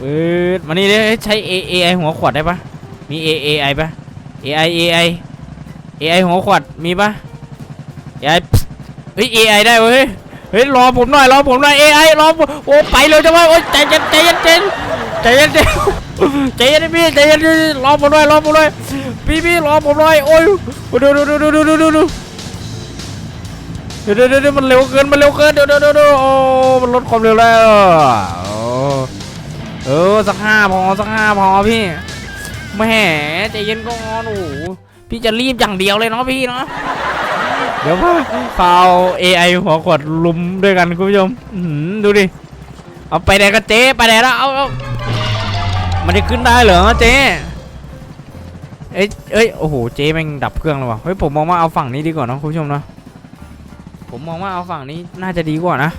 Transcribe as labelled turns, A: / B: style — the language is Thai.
A: ปืดมานี่เลยใช้ AI หัวขวดได้ปะมี AI ปะ AI AI AI หัวขวดมีปะ AI เฮ้ย AI ได้เว้ยเฮ้ยรอผมหน่อยรอผมหน่อย AI รอผมโอ้ไปเลยจังวะโอ้ใจเย็นใจเย็นใจเย็นใจเย็นใจเย็นพี่ใจเย็นรอผมหน่อยรอผมหน่อยพี่พี่รอผมหน่อยโอ้ยดูดูดูดูดูดูดู เดี๋ยวเดี๋ยวเดี๋ยวมันเร็วเกินมันเร็วเกินเดี๋ยวเดี๋ยวเดี๋ยวโอ้มันลดความเร็วแล้วโอ้เออสักห้าพอสักห้าพอพี่แหม่ใจเย็นก่อนโอ้โหพี่จะรีบอย่างเดียวเลยเนาะพี่เนาะเดี๋ยวพาเปล่า AI หัวขวดลุมด้วยกันคุณผู้ชมดูดิเอาไปไหนกันเจ๊ไปไหนแล้วเอาเอามันจะขึ้นได้เหรอเจ๊เอ้ยเอ้ยโอ้โหเจ๊แม่งดับเครื่องแล้ววะเฮ้ยผมมองว่าเอาฝั่งนี้ดีกว่าเนอะคุณผู้ชมเนาะ ผมมองว่าเอาฝั่งนี้น่าจะดีกว่านะ